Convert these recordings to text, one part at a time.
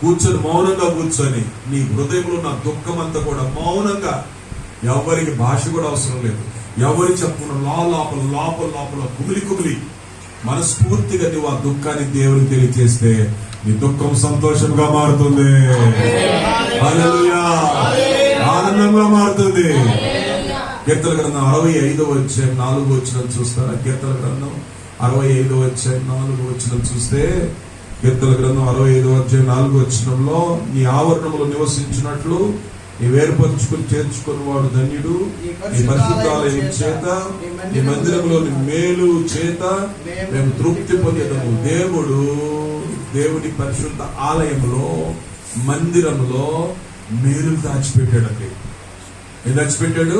కూర్చొని మౌనంగా కూర్చొని నీ హృదయంలో నా దుఃఖం అంతా కూడా మౌనంగా ఎవరికి భాష కూడా అవసరం లేదు. ఎవరు చెప్పుకున్న లా లోపల లోపల లోపల కుమిలి కుమిలి మనస్ఫూర్తిగా నువ్వు ఆ దుఃఖాన్ని దేవుని తెలియజేస్తే నీ దుఃఖం సంతోషంగా మారుతుంది. ఆనందంగా మారుతుంది. కీర్తన గ్రంథం అరవై ఐదో వచ్చే నాలుగు వచ్చిన చూస్తారా? కీర్తన గ్రంథం అరవై ఐదో వచ్చే నాలుగు వచ్చిన చూస్తే కీర్తన గ్రంథం అరవై ఐదో వచ్చే నాలుగు వచ్చినంలో నీ ఆవరణంలో నివసించినట్లు నీ వేరుపరుచుకుని చేర్చుకుని వాడు ధన్యుడు. నీ పరిశుద్ధాలయం చేత నీ మందిరంలోని మేలు చేత మేము తృప్తి పొందేదము. దేవుడు దేవుని పరిశుద్ధ ఆలయంలో మందిరంలో మేలు దాచిపెట్టాడండి. ఏం దాచిపెట్టాడు?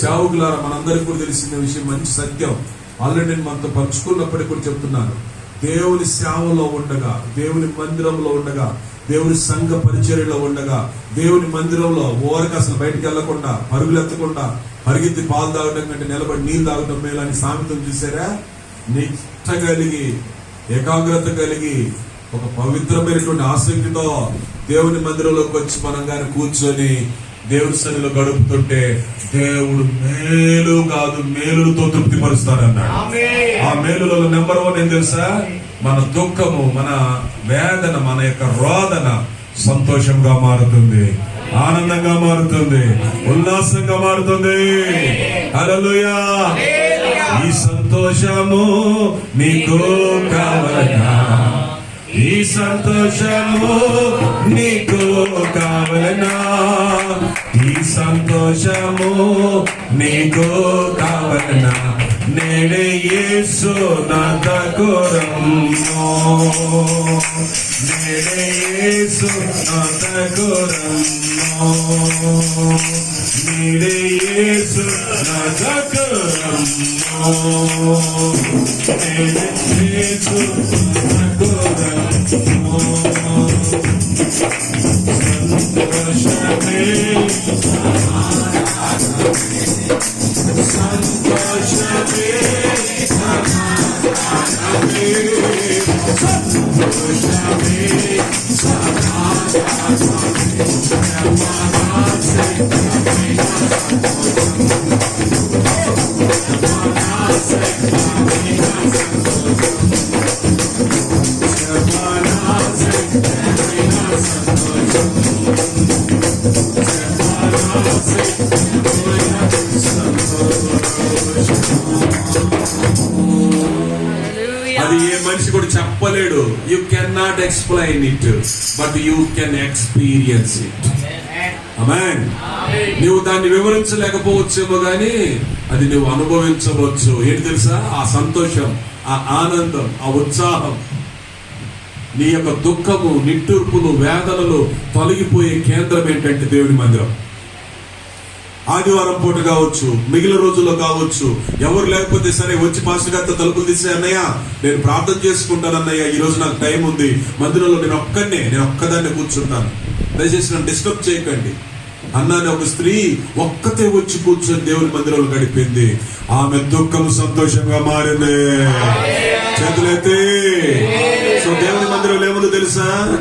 సేవకులారా మనందరికీ కూడా తెలిసిన విషయం మంచి సత్యం. ఆల్రెడీ నేను మనతో పంచుకున్నప్పటికీ కూడా చెప్తున్నాను. దేవుని సేవలో ఉండగా దేవుని మందిరంలో ఉండగా దేవుని సంఘ పరిచర్యలో ఉండగా దేవుని మందిరంలో ఓరకు అసలు బయటికి వెళ్ళకుండా పరుగులెత్తకుండా పరిగెత్తి పాలు తాగడం కంటే నిలబడి నీళ్ళు తాగడం మేలని సామెతం చూసారా? నిష్ట కలిగి ఏకాగ్రత కలిగి ఒక పవిత్రమైనటువంటి ఆసక్తితో దేవుని మందిరంలోకి వచ్చి మనం కానీ కూర్చొని దేవుడి సన్నిలో గడుపుతుంటే దేవుడు మేలు కాదు మేలులతో తృప్తి పరుస్తాడన్నాడు ఆ మేలులలో నెంబర్ వన్ ఏం తెలుసా? మన దుఃఖము మన వేదన మన యొక్క రోదన సంతోషంగా మారుతుంది ఆనందంగా మారుతుంది ఉల్లాసంగా మారుతుంది. హల్లెలూయా. ఈ సంతోషము నీకు కావాలన్నా ఈ సంతోషము నీకు కావలనా? ఈ సంతోషము నీకు కావలనా? నేడే యేసు నా దగ్గరము. నేడే యేసు నా దగ్గరము. నేడే యేసు నా దగ్గరము. నేడే యేసు నా దగ్గరము అది ఏ మనిషి కూడా చెప్పలేడు. You can not explain it but you can experience it amen నువ్వు దాన్ని వివరించలేకపోవచ్చేమో గాని అది నువ్వు అనుభవించవచ్చు. ఏంటి తెలుసా? ఆ సంతోషం ఆ ఆనందం ఆ ఉత్సాహం నీ యొక్క దుఃఖము నిట్టూర్పులు వేదనలు తొలగిపోయే కేంద్రం ఏంటంటే దేవుని మందిరం. ఆదివారం పూట కావచ్చు మిగిలిన రోజుల్లో కావచ్చు ఎవరు లేకపోతే సరే వచ్చి పాస్టర్ గారితో తలుపులు తీసే అన్నయ్య నేను ప్రార్థన చేసుకుంటాను అన్నయ్య ఈ రోజు నాకు టైం ఉంది మందిరంలో నేను ఒక్కనే నేను ఒక్కదాన్ని కూర్చుంటాను. దయచేసి నన్ను డిస్టర్బ్ చేయకండి. అన్నాని ఒక స్త్రీ ఒక్కతే వచ్చి కూర్చొని దేవుని మందిరంలో గడిపింది. ఆమె దుఃఖం సంతోషంగా మారింది. చేతులైతే సో దేవుని మందిరంలో ఏముందో తెలుసా?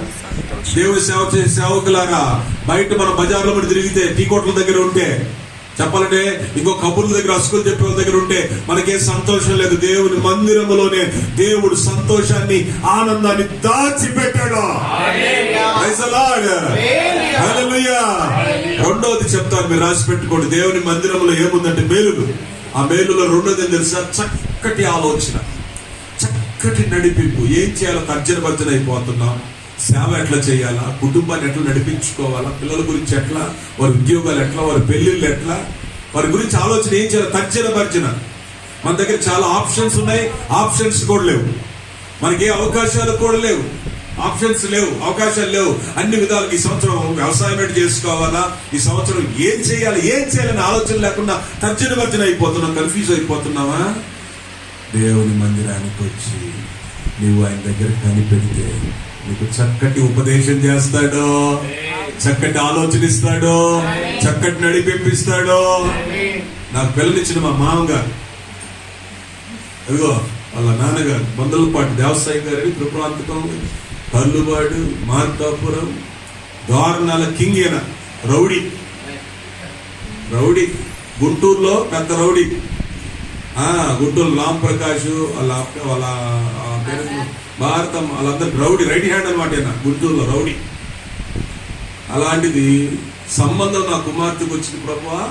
దేవుని సేవ చేసే సేవకులారా బయట మన బజార్లో మనం తిరిగితే టీ కోట్ల దగ్గర ఉంటే చెప్పాలంటే ఇంకో కబుర్ల దగ్గర అసుకులు చెప్పే వాళ్ళ దగ్గర ఉంటే మనకేం సంతోషం లేదు. దేవుని మందిరములోనే దేవుడు సంతోషాన్ని ఆనందాన్ని దాచిపెట్టాడు. రెండోది చెప్తాను మీరు రాసి పెట్టుకోండి. దేవుని మందిరంలో ఏముందంటే మేలులు. ఆ మేలులో రెండోది తెలుసా? చక్కటి ఆలోచన. చక్కటి నడిపింపు. ఏం చేయాలో తర్జన భర్జన అయిపోతున్నాం. సేవ ఎట్లా చేయాలా? కుటుంబాన్ని ఎట్లా నడిపించుకోవాలా? పిల్లల గురించి ఎట్లా? వారి ఉద్యోగాలు ఎట్లా? వారి పెళ్ళిళ్ళు ఎట్లా? వారి గురించి ఆలోచన ఏం చేయాలి? తర్జన భర్జన. మన దగ్గర చాలా ఆప్షన్స్ ఉన్నాయి. ఆప్షన్స్ కూడా లేవు. మనకి ఏ అవకాశాలు కూడా లేవు. ఆప్షన్స్ లేవు. అవకాశాలు లేవు. అన్ని విధాలుగా ఈ సంవత్సరం వ్యవసాయం ఎటు చేసుకోవాలా? ఈ సంవత్సరం ఏం చేయాలి? ఏం చేయాలని ఆలోచన లేకుండా తర్జన భర్జన అయిపోతున్నాం. కన్ఫ్యూజ్ అయిపోతున్నావా దేవుని మందిరానికి వచ్చి నీవు ఆయన దగ్గర కనిపెడితే నీకు చక్కటి ఉపదేశం చేస్తాడు. చక్కటి ఆలోచన ఇస్తాడు చక్కటి నడిపిస్తాడు నాకు పిల్లనిచ్చిన మా మామగారు అదిగో వాళ్ళ నాన్నగారు మందలపాటి దేవసాయి గారి కృపాంతకం కల్లువాడు మార్కాపురం దారుణాల కింగ్ ఈయన రౌడీ. రౌడీ. గుంటూరులో పెద్ద రౌడీ. ఆ గుంటూరు రామ్ ప్రకాష్ వాళ్ళ వాళ్ళ పేరు భారతం వాళ్ళందరూ రౌడీ రైట్ హ్యాండ్ అనమాట గుంటూరులో రౌడీ. అలాంటిది సంబంధం నా కుమార్తెకు వచ్చింది ప్రభువా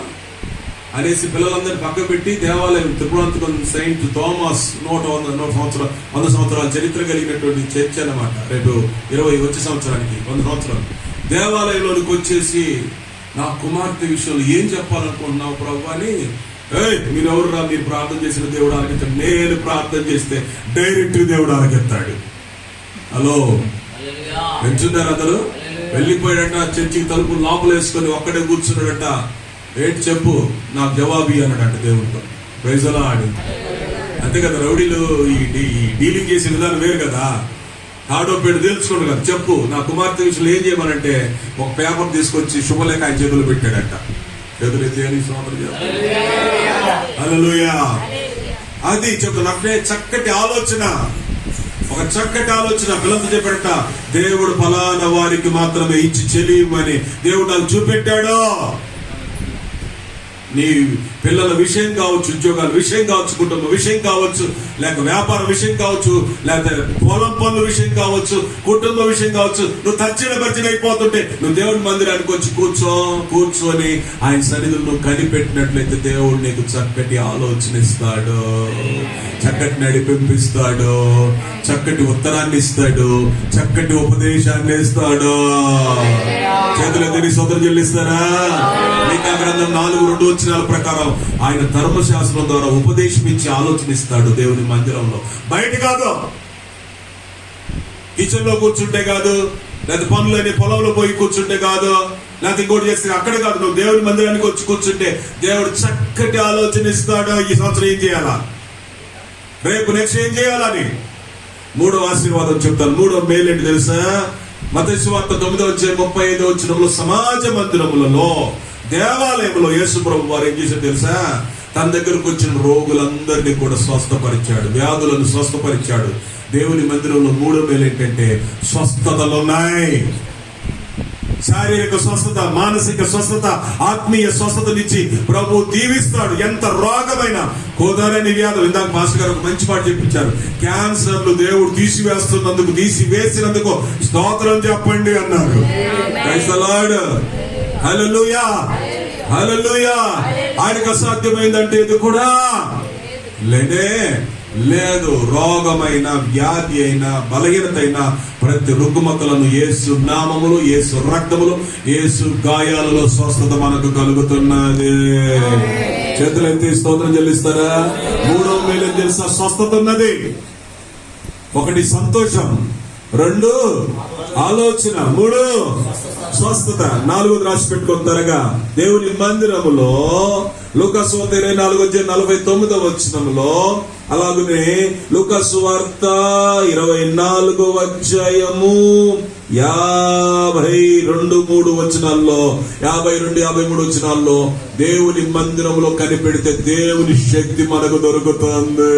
అనేసి పిల్లలందరినీ పక్క పెట్టి దేవాలయం త్రిపురాంతకం సెయింట్ థామస్ నూట వంద నూట సంవత్సరాలు వంద సంవత్సరాల చరిత్ర కలిగినటువంటి చర్చ్ అన్నమాట. రేపు ఇరవై వచ్చే సంవత్సరానికి వంద సంవత్సరాలు. దేవాలయంలోనికి వచ్చేసి నా కుమార్తె విషయంలో ఏం చెప్పాలనుకుంటున్నావు ప్రభు అని మీరు ఎవరురా? మీరు ప్రార్థన చేసిన దేవుడు ఆలకించాడు నేను ప్రార్థన చేస్తే డైరెక్ట్ దేవుడు ఆలకెత్తాడు హలో? పెంచున్నారు అందరూ వెళ్ళిపోయాడట చర్చికి తలుపు లోపల వేసుకొని ఒక్కడే కూర్చున్నాడట. ఏంటి చెప్పు? నాకు జవాబు అన్నాడట దేవుడితో. ప్రైజలా ఆడి అంతే కదా రౌడీలు ఈ డీలింగ్ చేసే విధానం వేరు కదా. ఆడో పేడు తెలుసుకోండి కదా. చెప్పు నా కుమార్తె విషయంలో ఏం చేయమనంటే ఒక పేపర్ తీసుకొచ్చి శుభలేఖ ఆయన చేతులు పెట్టాడట. అది చెప్తాను అప్పుడే చక్కటి ఆలోచన. ఒక చక్కటి ఆలోచన పిల్లలతో చెప్పాడట దేవుడు ఫలానా వారికి మాత్రమే ఇచ్చి చెలియమని దేవుడు నాకు చూపెట్టాడు? నీ పిల్లల విషయం కావచ్చు ఉద్యోగాల విషయం కావచ్చు కుటుంబ విషయం కావచ్చు లేక వ్యాపార విషయం కావచ్చు లేకపోతే పొలం పనుల విషయం కావచ్చు కుటుంబ విషయం కావచ్చు నువ్వు తచ్చిన బచ్చిన అయిపోతుంటే నువ్వు దేవుడి మందిరానికి వచ్చి కూర్చో కూర్చొని ఆయన సన్నిధులు నువ్వు కనిపెట్టినట్లయితే దేవుడు నీకు చక్కటి ఆలోచన ఇస్తాడు చక్కటి నడిపింపిస్తాడు చక్కటి ఉత్తరాన్ని ఇస్తాడు చక్కటి ఉపదేశాన్ని ఇస్తాడు. చేతులు ఎత్తి సోదరు చెల్లిస్తారా? మీకా గ్రంథం నాలుగు రెండు ప్రవచనాల ప్రకారం ఆయన ధర్మశాస్త్రం ద్వారా ఉపదేశం ఇచ్చి ఆలోచనిస్తాడు దేవుని మందిరంలో. బయట కాదు. కిచెన్లో కూర్చుంటే కాదు. లేదా పనులని పొలంలో పోయి కూర్చుంటే కాదు. లేకపోతే ఇంకోటి చేస్తే అక్కడ కాదు. నువ్వు దేవుని మందిరానికి వచ్చి కూర్చుంటే దేవుడు చక్కటి ఆలోచన ఇస్తాడు. ఈ సంవత్సరం ఏం చేయాలా? రేపు నెక్స్ట్ ఏం చేయాలని? మూడో ఆశీర్వాదం చెప్తాను. మూడో మేలు ఏంటి తెలుసా? శివార్త తొమ్మిదో వచ్చే ముప్పై ఐదో వచ్చినప్పుడు సమాజ మందిరములలో దేవాలయంలో యేసు ప్రభు వారు ఏం చేశారు తెలుసా? తన దగ్గరకు వచ్చిన రోగులందరినీ కూడా స్వస్థపరిచాడు. వ్యాధులను స్వస్థపరిచాడు. దేవుని మందిరంలో మూడో మేలు ఏంటంటే స్వస్థతలు ఉన్నాయి. శారీరక స్వస్థత మానసిక స్వస్థత ఆత్మీయ స్వస్థతనిచ్చి ప్రభు దీవిస్తాడు. ఎంత రోగమైన కోదారని వ్యాధులు. ఇందాక మాస్టర్ గారు ఒక మంచి మాట చెప్పించారు. క్యాన్సర్లు దేవుడు తీసివేస్తున్నందుకు తీసివేసినందుకు స్తోత్రం చెప్పండి అన్నారు. Praise the ఆయనకు అసాధ్యమైందంటే ఇది కూడా? లేదే లేదు. రోగమైన వ్యాధి అయినా బలహీనత అయినా ప్రతి రుగ్మతలను ఏసు నామములు ఏసు రక్తములు ఏసు గాయాలలో స్వస్థత మనకు కలుగుతున్నది. చేతులు ఎత్తి స్తోత్రం చెల్లిస్తారా? మూడో మేలు తెలుసా? స్వస్థత ఉన్నది. ఒకటి సంతోషం. రెండు ఆలోచన. మూడు స్వస్థత నాలుగోది రాసి పెట్టుకుని త్వరగా దేవుని మందిరములో లుకస్వార్త ఇరవై నాలుగు వచ్చే నలభై తొమ్మిదవ వచ్చినములో అలాగనే లుకస్ వార్త ఇరవై నాలుగో అధ్యాయము యాభై రెండు మూడు వచనాల్లో యాభై రెండు యాభై మూడు వచనాల్లో దేవుని మందిరంలో కనిపెడితే దేవుని శక్తి మనకు దొరుకుతుంది.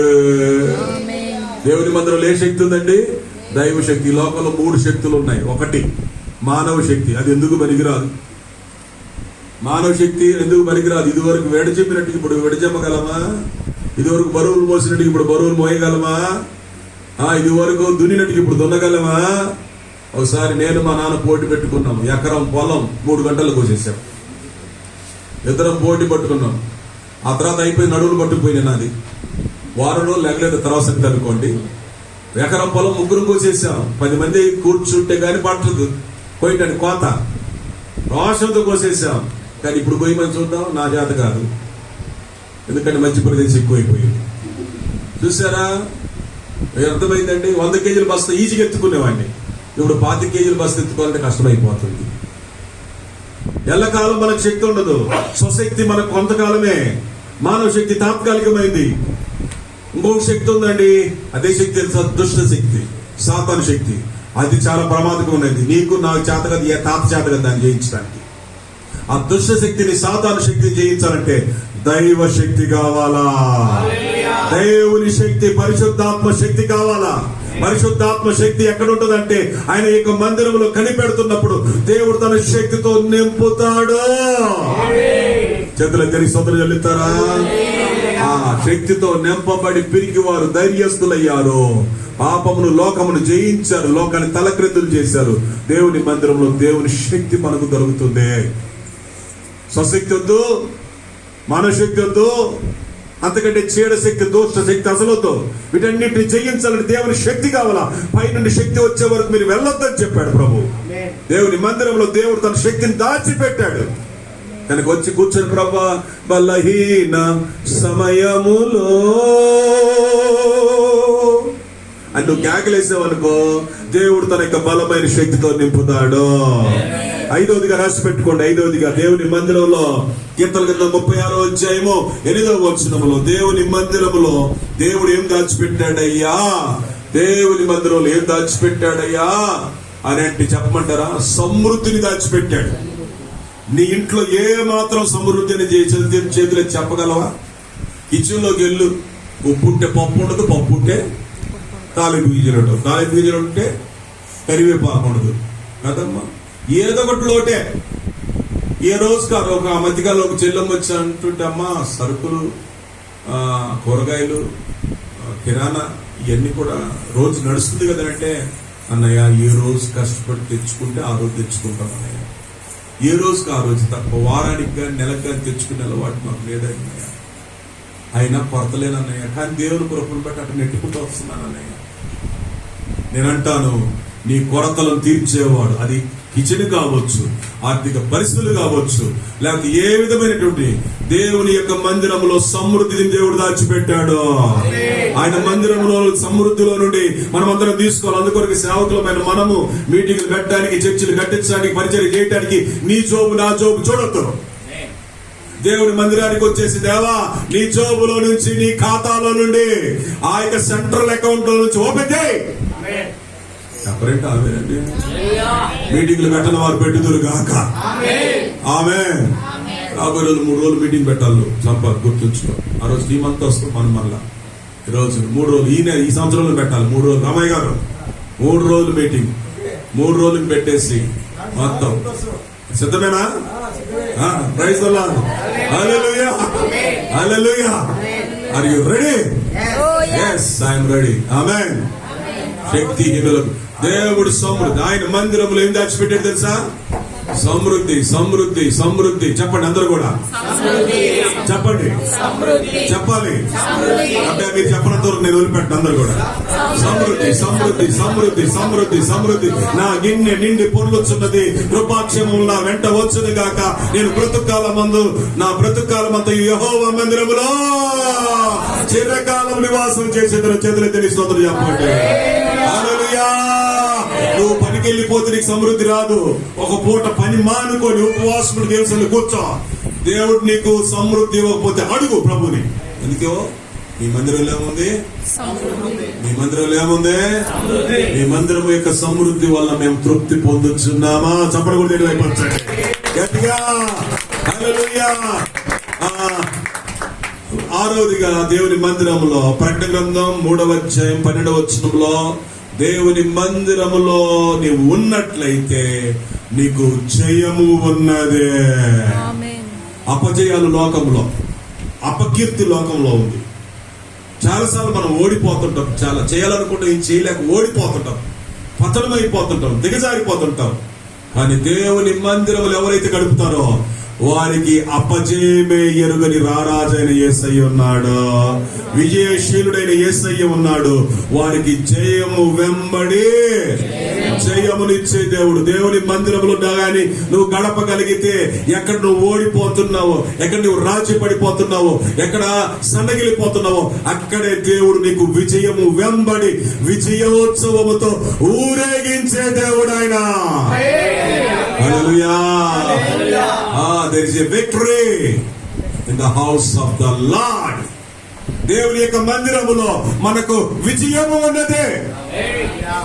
దేవుని మందిరంలో ఏ శక్తి ఉందండి? దైవ శక్తి ఈ లోకంలో మూడు శక్తులు ఉన్నాయి. ఒకటి మానవ శక్తి అది ఎందుకు పనికిరాదు? మానవ శక్తి ఎందుకు పనికిరాదు? ఇదివరకు వేడ చెప్పినట్టు ఇప్పుడు విడచెమ్మగలమా ఇదివరకు బరువులు మోసినట్టు ఇప్పుడు బరువులు మోయగలమా? ఆ ఇది వరకు ఇప్పుడు దున్నగలమా? ఒకసారి నేను మా నాన్న పోటీ పెట్టుకున్నాం. ఎకరం పొలం మూడు గంటలు కోసేసాం. ఇద్దరం పోటీ పట్టుకున్నాం. ఆ తర్వాత అయిపోయి నడువులు పట్టుకుపోయినా నాది. వారం రోజులు లేకలేదు తర్వాత సంగతి అనుకోండి. ఎకరం పొలం ముగ్గురు కోసేసాం. పది మంది కూర్చుంటే కానీ పట్టదు. పోయినాడు కోత. రోషంతో కోసేసాం కానీ ఇప్పుడు పోయి చూద్దాం నా జాత కాదు. ఎందుకంటే మంచి ప్రదేశం ఎక్కువైపోయింది. చూసారా? అర్థమైందండి? వంద కేజీల బస్తా ఈజీగా ఎత్తుకునేవాడిని. ఇప్పుడు పాతి కేజీల బస్తా ఎత్తుకోవాలంటే కష్టమైపోతుంది. ఎల్లకాలం మనకు శక్తి ఉండదు. స్వశక్తి మనకు కొంతకాలమే. మానవ శక్తి తాత్కాలికమైంది. ఇంకొక శక్తి ఉందండి. అదే శక్తి దుష్ట శక్తి. సాతాను శక్తి. అది చాలా ప్రమాదకమైనది నీకు నాకు చేత కదా ఏ తాత చేత కదా దాన్ని జయించడానికి. ఆ దుష్ట శక్తిని సాతాను శక్తిని జయించాలంటే దైవ శక్తి కావాలా? దేవుని శక్తి పరిశుద్ధాత్మ శక్తి కావాలా? పరిశుద్ధాత్మ శక్తి ఎక్కడ ఉంటుందంటే ఆయన యొక్క మందిరంలో కనిపెడుతున్నప్పుడు దేవుడు తన శక్తితో నింపుతాడు. చేతులు తెరిగి సొంతలు చెల్లిస్తారా శక్తితో నింపబడి పిరికి వారు ధైర్యస్తులయ్యారు. పాపమును లోకమును జయించారు. లోకాన్ని తలక్రిందులు చేశారు. దేవుని మందిరంలో దేవుని శక్తి మనకు దొరుకుతుంది. స్వశక్తి వద్దు మానవశక్తి వద్దు అంతకంటే చీడ శక్తి దోష శక్తి అసలొద్దు వీటన్నిటిని జయించాలని దేవుని శక్తి కావాలా? పైనుండి శక్తి వచ్చే వరకు మీరు వెళ్ళొద్దని చెప్పాడు ప్రభు. దేవుని మందిరంలో దేవుడు తన శక్తిని దాచిపెట్టాడు. కనుక వచ్చి కూర్చొని ప్రభా బలహీన సమయములో. అని నువ్వు కేకలేసావనుకో దేవుడు తన యొక్క బలమైన శక్తితో నింపుతాడు. ఐదవదిగా రాసి పెట్టుకోండి ఐదవదిగా దేవుని మందిరంలో. కీర్తన కింద ముప్పై ఆరో అధ్యాయము ఎనిమిదవ వచనములో దేవుని మందిరములో దేవుడు ఏం దాచిపెట్టాడయ్యా? దేవుని మందిరంలో ఏం దాచిపెట్టాడయ్యా? అని అంటే చెప్పమంటారా? సమృద్ధిని దాచిపెట్టాడు. నీ ఇంట్లో ఏ మాత్రం సమృద్ధిని చేతులు చెప్పగలవా? కిచెన్లోకి వెళ్ళు. ఉప్పు ఉంటే పప్పు ఉండదు పప్పు ఉంటే తాలింపు గింజలు ఉండవు. తాలింపు గింజలు ఉంటే కరివేపాకు ఉండదు. కదమ్మా? ఏదో ఒకటి లోటే. ఏ రోజు కాదు ఒక మధ్యకాలం ఒక చెల్లెమ్మ వచ్చి అంటుంటే అమ్మా సరుకులు కూరగాయలు కిరాణా ఇవన్నీ కూడా రోజు నడుస్తుంది కదా అంటే అన్నయ్య ఏ రోజు కష్టపడి తెచ్చుకుంటే ఆ రోజు తెచ్చుకుంటాం అన్నయ్య. ఏ రోజుకి ఆ రోజు తప్ప వారానికి కానీ నెలకు కానీ తెచ్చుకునే అలవాటు మాకు లేదన్నయ్య. అయినా కొరతలేనన్నయ్య. కానీ దేవుని కృపను బట్టి అటు నెట్టుకుంటూ వస్తున్నాను అన్నయ్య నేను అంటాను నీ కొరతలను తీర్చేవాడు అది కిచెన్ కావచ్చు ఆర్థిక పరిస్థితులు కావచ్చు లేకపోతే ఏ విధమైనటువంటి దేవుని యొక్క మందిరములో సమృద్ధిని దేవుడు దాచిపెట్టాడు? ఆయన మందిరంలో సమృద్ధిలో నుండి మనం అందరం తీసుకోవాలి. అందుకొరకు సేవకులమైన మనము మీటింగ్లు పెట్టడానికి చర్చిలు కట్టించడానికి పరిచయం చేయడానికి నీ జోబు నా జోబు చూడొద్దు. దేవుడి మందిరానికి వచ్చేసి దేవా నీ జోబులో నుంచి నీ ఖాతాలో నుండి ఆ యొక్క సెంట్రల్ అకౌంట్లో నుంచి ఓపెన్ చేయి. చెప్పరేంటి ఆమెనండి? మీటింగ్లు పెట్టిన వారు పెట్టుదురు గాక. ఆమె. రాబోయే రోజులు మూడు రోజులు మీటింగ్ పెట్టాలి సంపాద్ గుర్తుంచుకో. ఆ రోజు టీం అంతా వస్తాం మనం మళ్ళా. ఈ రోజు మూడు రోజులు. ఈ ఈ సంవత్సరంలో పెట్టాలి. మూడు రోజులు. రామయ్య గారు మూడు రోజులు మీటింగ్. మూడు రోజులు పెట్టేసి మొత్తం. సిద్ధమేనా? Praise are you ready yes I'm ready amen శక్తిహీనులకు. దేవుడు సమృద్ధి. ఆయన మందిరంలో ఏం దాచిపెట్టాడు తెలుసా? సమృద్ధి సమృద్ధి సమృద్ధి. చెప్పండి అందరూ కూడా. చెప్పండి. చెప్పాలి. అంటే మీరు చెప్పినంత వరకు నేను వదిలిపెట్టను అందరూ కూడా. సమృద్ధి సమృద్ధి సమృద్ధి సమృద్ధి సమృద్ధి. నా గిన్నె నిండి పొర్లుచున్నది కృపాక్షేమం నా వెంట వచ్చును గాక. నేను బ్రతుకాల మందు నా బ్రతుకాల మందు యహోవ మందిరములో చిరకాలం నివాసం చేసేందుకు చేతులు తెలిసి చెప్పండి. నువ్వు పనికి వెళ్ళిపోతే నీకు సమృద్ధి రాదు. ఒక పూట పని మానుకొని ఉపవాసముడు దేవుని కూర్చో. దేవుడు నీకు సమృద్ధి ఇవ్వకపోతే అడుగు ప్రభుని ఎందుకో? మీ మందిరంలో ఏముంది? మీ మందిరంలో ఏముంది? మీ మందిరం యొక్క సమృద్ధి వల్ల మేము తృప్తి పొందుతున్నామా చప్పడ కూడా నేను అయిపోతుంది గట్టిగా. ఆరోదిగా దేవుని మందిరములో ప్రకటన గ్రంథం మూడవ అధ్యాయం పన్నెండవ వచనంలో దేవుని మందిరములో నీవు ఉన్నట్లయితే నీకు జయము ఉన్నదే. అపజయాలు లోకంలో అపకీర్తి లోకంలో ఉంది. చాలాసార్లు మనం ఓడిపోతుంటాం చాలా చేయాలనుకుంటే ఏం చేయలేక ఓడిపోతుంటాం. పతనమైపోతుంటాం దిగజారిపోతుంటాం. కానీ దేవుని మందిరములు ఎవరైతే గడుపుతారో వారికి అపజయమే ఎరుగని రారాజైన ఏసయ్య ఉన్నాడు. విజయశీలుడైన ఏసయ్య ఉన్నాడు. వారికి జయము వెంబడి జయమునిచ్చే దేవుడు. దేవుని మందిరములు కానీ నువ్వు గడపగలిగితే ఎక్కడ నువ్వు ఓడిపోతున్నావో ఎక్కడ నువ్వు రాజీ పడిపోతున్నావో ఎక్కడ సన్నగిలిపోతున్నావో అక్కడే దేవుడు నీకు విజయము వెంబడి విజయోత్సవముతో ఊరేగించే దేవుడు ఆయన. Hallelujah. Ah, there is a the in the house of దేవుని యొక్క మందిరములో మనకు విజయము ఉన్నదే.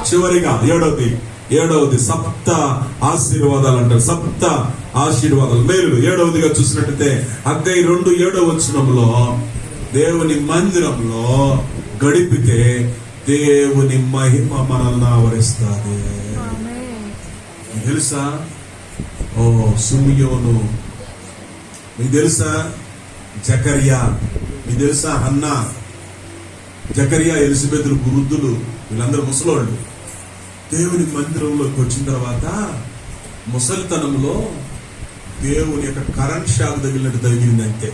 చివరిగా ఏడవది. ఏడవది సప్త ఆశీర్వాదాలు అంటారు సప్త ఆశీర్వాదాలు. మేలు ఏడవదిగా చూసినట్టయితే అగ్గై రెండు ఏడవ వచ్చినంలో దేవుని మందిరంలో గడిపితే దేవుని మహిమ మనల్ని ఆవరిస్తుంది. తెలుసా? ఓ సుమియోను. మీకు తెలుసా? జకరియా. మీకు తెలుసా? అన్నా జకరియా ఎలిజబెత్లు వృద్ధులు వీళ్ళందరూ ముసలోళ్ళు. దేవుని మందిరంలోకి వచ్చిన తర్వాత ముసలితనంలో దేవుని యొక్క కరెంట్ షాక్ తగిలినట్టు తగిలింది అంతే.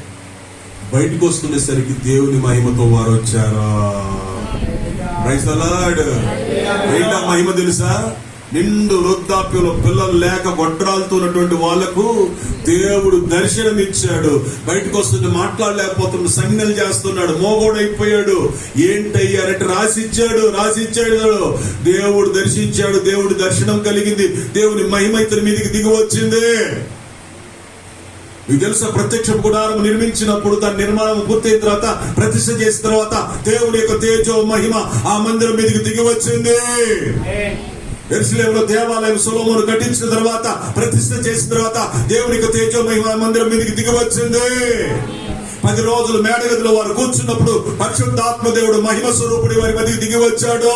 బయటకు వస్తునేసరికి దేవుని మహిమతో వారు వచ్చారా? ఏంటా మహిమ తెలుసా? నిండు వృద్ధాప్యంలో పిల్లలు లేక గొడ్రాలుతున్నటువంటి వాళ్ళకు దేవుడు దర్శనం ఇచ్చాడు బయటకు వస్తుంటే మాట్లాడలేకపోతున్నాడు సంజ్ఞలు చేస్తున్నాడు. మోగోడైపోయాడు. ఏంటయ్యారంటే రాసిచ్చాడు రాసిచ్చాడు దేవుడు దర్శించాడు దేవుడు దర్శనం కలిగింది. దేవుని మహిమ ఇతని మీదకి దిగి వచ్చింది. మీకు తెలుసా ప్రత్యక్ష గుడారం నిర్మించినప్పుడు దాని నిర్మాణం పూర్తయిన తర్వాత ప్రతిష్ట చేసిన తర్వాత దేవుని యొక్క తేజో మహిమ ఆ మందిరం మీదకి దిగి వచ్చింది. ఎరుసలేములో దేవాలయం సొలొమోను కట్టించిన తర్వాత ప్రతిష్ఠ చేసిన తర్వాత దేవునికి యొక్క తేజో మహిమ మందిరం మీదకి దిగివచ్చింది. పది రోజులు మేడగదిలో వారు కూర్చున్నప్పుడు పరిశుద్ధాత్మ దేవుడు మహిమ స్వరూపుడి వారి మధ్యకి దిగి వచ్చాడు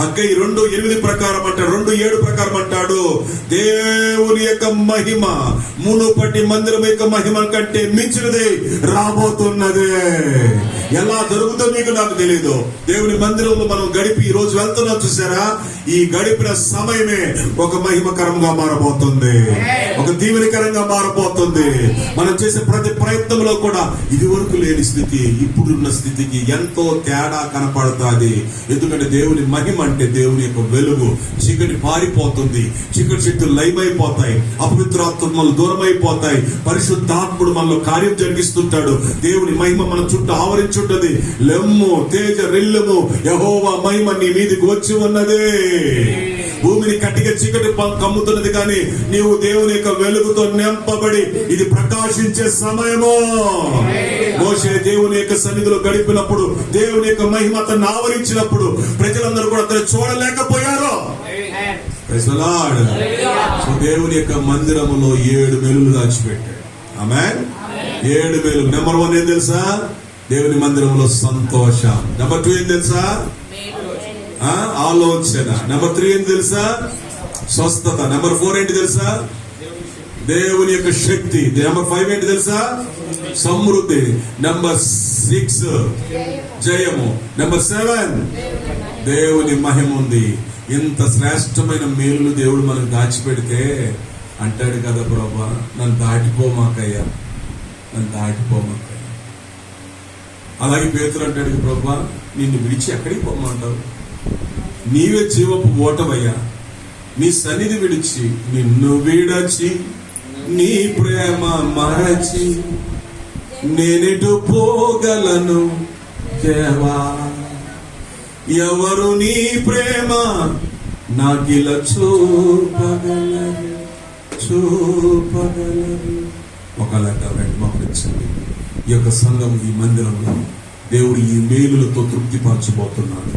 అగ్గై రెండు ఎనిమిది ప్రకారం అంటాడు రెండు ఏడు ప్రకారం అంటాడు. దేవుని యొక్క మహిమ మునుపటి మందిరం యొక్క మహిమ కంటే మించినది రాబోతున్నది. ఎలా జరుగుతుందో మీకు నాకు తెలియదు దేవుని మందిరంలో మనం గడిపి ఈ రోజు వెళ్తున్నాం చూసారా? ఈ గడిపిన సమయమే ఒక మహిమకరంగా మారబోతుంది. ఒక దీవెనకరంగా మారబోతుంది. మనం చేసే ప్రతి ప్రయత్నంలో కూడా ఇది వరకు లేని స్థితి ఇప్పుడున్న స్థితికి ఎంతో తేడా కనపడుతుంది. ఎందుకంటే దేవుని మహిమ అంటే దేవుని యొక్క వెలుగు. చీకటి పారిపోతుంది. చీకటి శక్తులు లయమైపోతాయి. అపవిత్రాత్మలు దూరం అయిపోతాయి పరిశుద్ధాత్ముడు మనలో కార్యం జరిగిస్తుంటాడు. దేవుని మహిమ మన చుట్టూ ఆవరించుంటది. లెమ్ము తేజ రెల్లెము యహోవా మహిమ నీ మీదకి వచ్చి ఉన్నదే. భూమిని కట్టిగా చీకటి కమ్ముతున్నది కానీ నీవు దేవుని యొక్క వెలుగుతో నింపబడి ఇది ప్రకాశించే సమయము. మోసే దేవుని యొక్క సన్నిధిలో గడిపినప్పుడు దేవుని యొక్క మహిమ తను ఆవరించినప్పుడు ప్రజలందరూ కూడా అతను చూడలేకపోయారు. సో దేవుని యొక్క మందిరములో ఏడు మెలులు దాచిపెట్టాడు. ఆమె ఏడు మెలు. నెంబర్ వన్ ఏం తెలుసా? దేవుని మందిరంలో సంతోషం. నెంబర్ టూ ఏం తెలుసా? ఆలోచన. నెంబర్ త్రీ ఏంటి తెలుసా? స్వస్థత. నెంబర్ ఫోర్ ఏంటి తెలుసా? దేవుని యొక్క శక్తి. నెంబర్ ఫైవ్ ఏంటి తెలుసా? సమృద్ధి. నెంబర్ సిక్స్ జయము. నెంబర్ సెవెన్ దేవుని మహిమ ఉంది. ఇంత శ్రేష్టమైన మేలు దేవుడు మనకు దాచిపెడితే అంటాడు కదా ప్రభా నన్ను దాటిపోమాకయ్యా. నన్ను దాటిపోమాకయ్యా. అలాగే పేతురు అంటాడు ప్రభా నిన్ను విడిచి ఎక్కడికి పోమంటావు? నీవే జీవపు ఓటమయ్యా. నీ సన్నిధి విడిచి నిన్ను విడచి నీ ప్రేమ మరచి నేనెటు పోగలను దేవా. ఎవరు నీ ప్రేమ నాకిల చూపగలరు చూపగలరు. ఒక లెక్క వెంటనే ఈ యొక్క సంఘం ఈ మందిరంలో దేవుడు ఈ మేలులతో తృప్తిపరచబోతున్నాడు.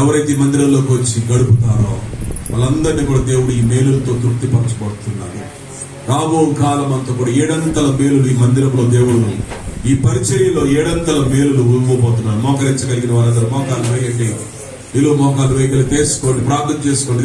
ఎవరైతే మందిరంలోకి వచ్చి గడుపుతారో వాళ్ళందరినీ కూడా దేవుడు ఈ మేలులతో తృప్తిపరచబడుతున్నాడు రాబో కాలం అంతా కూడా ఏడంతల మేలులు ఈ మందిరంలో దేవుడు ఈ పరిచర్యలో ఏడంతల మేలులు ఇవ్వబోతున్నాడు. మోకరించగలిగిన వారందరూ మోకాలు వేయండి. వీళ్ళు మోకాలు వేయగలి తీసుకోండి ప్రార్థన చేసుకోండి.